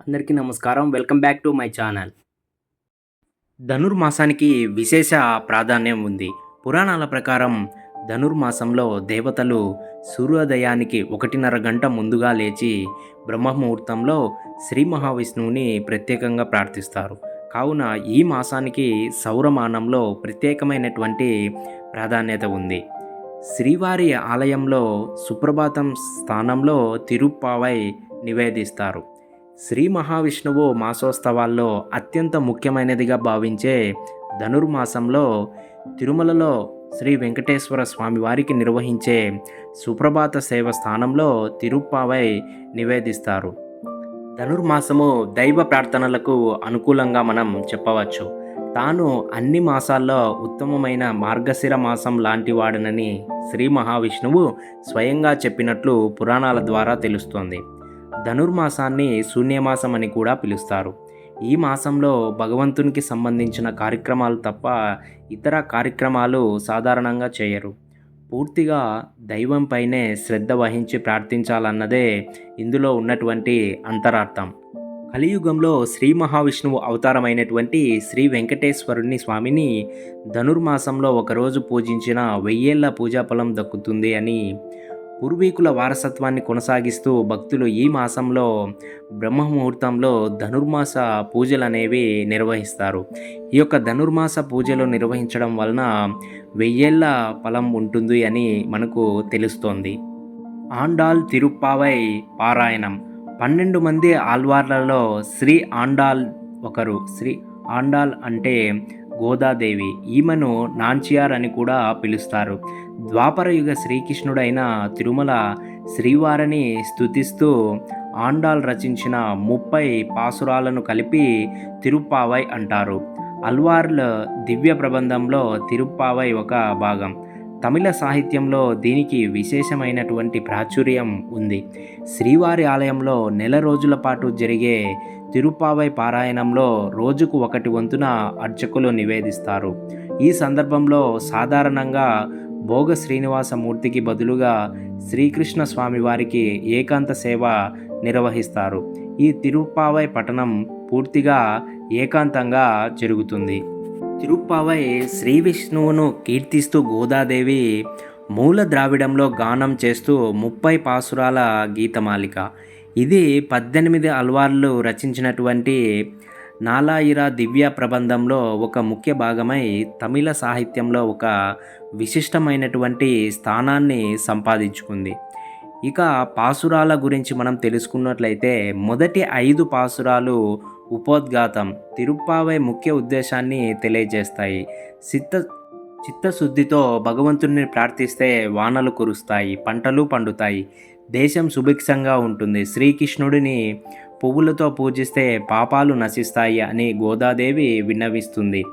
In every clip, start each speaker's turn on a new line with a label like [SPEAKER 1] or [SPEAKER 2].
[SPEAKER 1] అందరికీ నమస్కారం. Welcome back to my channel. ధనుర్మాసానికి విశేష ప్రాధాన్యం ఉంది. పురాణాల ప్రకారం ధనుర్మాసంలో దేవతలు సూర్యోదయానికి ఒకటిన్నర గంట ముందుగా లేచి బ్రహ్మముహూర్తంలో శ్రీ మహావిష్ణువుని ప్రత్యేకంగా ప్రార్థిస్తారు. కావున ఈ మాసానికి సౌరమానంలో ప్రత్యేకమైనటువంటి ప్రాధాన్యత ఉంది. శ్రీవారి ఆలయంలో సుప్రభాతం స్థానంలో తిరుప్పావై నివేదిస్తారు. శ్రీ మహావిష్ణువు మాసోత్సవాల్లో అత్యంత ముఖ్యమైనదిగా భావించే ధనుర్మాసంలో తిరుమలలో శ్రీ వెంకటేశ్వర స్వామి వారికి నిర్వహించే సుప్రభాత సేవ స్థానంలో తిరుప్పావై నివేదిస్తారు. ధనుర్మాసము దైవ ప్రార్థనలకు అనుకూలంగా మనం చెప్పవచ్చు. తాను అన్ని మాసాల్లో ఉత్తమమైన మార్గశిర మాసం లాంటి వాడనని శ్రీ మహావిష్ణువు స్వయంగా చెప్పినట్లు పురాణాల ద్వారా తెలుస్తోంది. ధనుర్మాసాన్ని శూన్యమాసం అని కూడా పిలుస్తారు. ఈ మాసంలో భగవంతునికి సంబంధించిన కార్యక్రమాలు తప్ప ఇతర కార్యక్రమాలు సాధారణంగా చేయరు. పూర్తిగా దైవంపైనే శ్రద్ధ వహించి ప్రార్థించాలన్నదే ఇందులో ఉన్నటువంటి అంతరార్థం. కలియుగంలో శ్రీ మహావిష్ణువు అవతారమైనటువంటి శ్రీ వెంకటేశ్వరుని స్వామిని ధనుర్మాసంలో ఒకరోజు పూజించిన వెయ్యేళ్ళ పూజాఫలం దక్కుతుంది అని పూర్వీకుల వారసత్వాన్ని కొనసాగిస్తూ భక్తులు ఈ మాసంలో బ్రహ్మముహూర్తంలో ధనుర్మాస పూజలు అనేవి నిర్వహిస్తారు. ఈ యొక్క ధనుర్మాస పూజలు నిర్వహించడం వలన వెయ్యేళ్ళ ఫలం ఉంటుంది అని మనకు తెలుస్తోంది. ఆండాల్ తిరుప్పావై పారాయణం. పన్నెండు మంది ఆల్వార్లలో శ్రీ ఆండాల్ ఒకరు. శ్రీ ఆండాల్ అంటే గోదాదేవి. ఈమెను నాంచియార్ అని కూడా పిలుస్తారు. ద్వాపరయుగ శ్రీకృష్ణుడైన తిరుమల శ్రీవారిని స్తుతిస్తూ ఆండాల్ రచించిన ముప్పై పాసురాలను కలిపి తిరుప్పావై అంటారు. అల్వార్ల దివ్య ప్రబంధంలో తిరుప్పావై ఒక భాగం. తమిళ సాహిత్యంలో దీనికి విశేషమైనటువంటి ప్రాచుర్యం ఉంది. శ్రీవారి ఆలయంలో నెల రోజుల పాటు జరిగే తిరుపావై పారాయణంలో రోజుకు ఒకటి వంతున అర్చకులు నివేదిస్తారు. ఈ సందర్భంలో సాధారణంగా భోగ శ్రీనివాసమూర్తికి బదులుగా శ్రీకృష్ణ స్వామి వారికి ఏకాంత సేవ నిర్వహిస్తారు. ఈ తిరుప్పావై పట్టణం పూర్తిగా ఏకాంతంగా జరుగుతుంది. తిరుప్పావై శ్రీ విష్ణువును కీర్తిస్తూ గోదాదేవి మూల ద్రావిడంలో గానం చేస్తూ ముప్పై పాసురాల గీతమాలిక. ఇది పద్దెనిమిది అల్వార్లు రచించినటువంటి నాలాయిరా దివ్య ప్రబంధంలో ఒక ముఖ్య భాగమై తమిళ సాహిత్యంలో ఒక విశిష్టమైనటువంటి స్థానాన్ని సంపాదించుకుంది. ఇక పాసురాల గురించి మనం తెలుసుకున్నట్లయితే మొదటి ఐదు పాసురాలు ఉపోద్ఘాతం తిరుప్పావై ముఖ్య ఉద్దేశాన్ని తెలియజేస్తాయి. చిత్త చిత్తశుద్ధితో భగవంతుడిని ప్రార్థిస్తే వానలు కురుస్తాయి పంటలు పండుతాయి. దేశం సుభిక్షంగా ఉంటుంది. శ్రీకృష్ణుడిని పువ్వులతో పూజిస్తే పాపాలు నశిస్తాయి అని గోదాదేవి విన్నవిస్తుంది.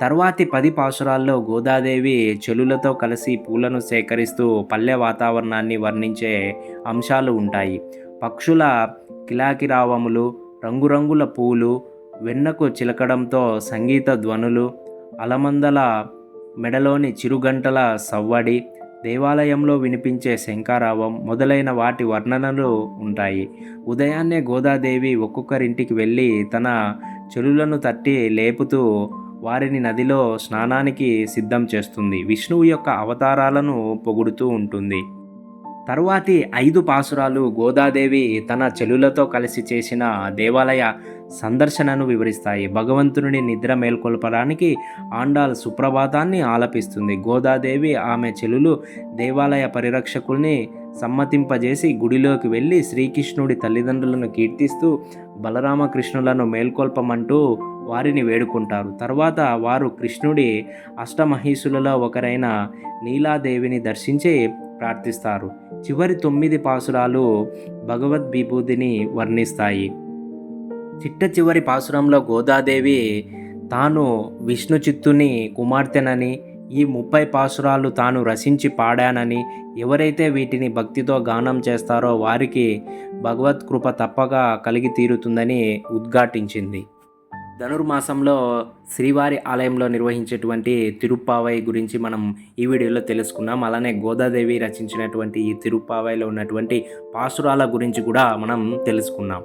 [SPEAKER 1] తర్వాతి పది పాసురాల్లో గోదాదేవి చెలులతో కలిసి పూలను సేకరిస్తూ పల్లె వాతావరణాన్ని వర్ణించే అంశాలు ఉంటాయి. పక్షుల కిలాకిరావములు రంగురంగుల పూలు వెన్నకు చిలకడంతో సంగీత ధ్వనులు అలమందల మెడలోని చిరుగంటల సవ్వడి దేవాలయంలో వినిపించే శంకారావం మొదలైన వాటి వర్ణనలు ఉంటాయి. ఉదయాన్నే గోదాదేవి ఒక్కొక్కరింటికి వెళ్ళి తన చెలులను తట్టి లేపుతూ వారిని నదిలో స్నానానికి సిద్ధం చేస్తుంది. విష్ణువు యొక్క అవతారాలను పొగుడుతూ ఉంటుంది. తరువాతి ఐదు పాసురాలు గోదాదేవి తన చెలులతో కలిసి చేసిన దేవాలయ సందర్శనను వివరిస్తాయి. భగవంతుని నిద్ర మేల్కొల్పడానికి ఆండాల్ సుప్రభాతాన్ని ఆలపిస్తుంది. గోదాదేవి ఆమె చెలులు దేవాలయ పరిరక్షకుల్ని సమ్మతింపజేసి గుడిలోకి వెళ్ళి శ్రీకృష్ణుడి తల్లిదండ్రులను కీర్తిస్తూ బలరామకృష్ణులను మేల్కొల్పమంటూ వారిని వేడుకుంటారు. తర్వాత వారు కృష్ణుడి అష్టమహీసులలో ఒకరైన నీలాదేవిని దర్శించి ప్రార్థిస్తారు. చివరి తొమ్మిది పాసురాలు భగవద్విభూతిని వర్ణిస్తాయి. చిట్ట చివరి పాసురంలో గోదాదేవి తాను విష్ణు చిత్తుని కుమార్తెనని ఈ ముప్పై పాసురాలు తాను రసించి పాడానని ఎవరైతే వీటిని భక్తితో గానం చేస్తారో వారికి భగవత్ కృప తప్పగా కలిగి తీరుతుందని ఉద్ఘాటించింది. ధనుర్మాసంలో శ్రీవారి ఆలయంలో నిర్వహించేటువంటి తిరుప్పావై గురించి మనం ఈ వీడియోలో తెలుసుకున్నాం అలానే గోదాదేవి రచించినటువంటి ఈ తిరుప్పావైలో ఉన్నటువంటి పాసురాల గురించి కూడా మనం తెలుసుకున్నాం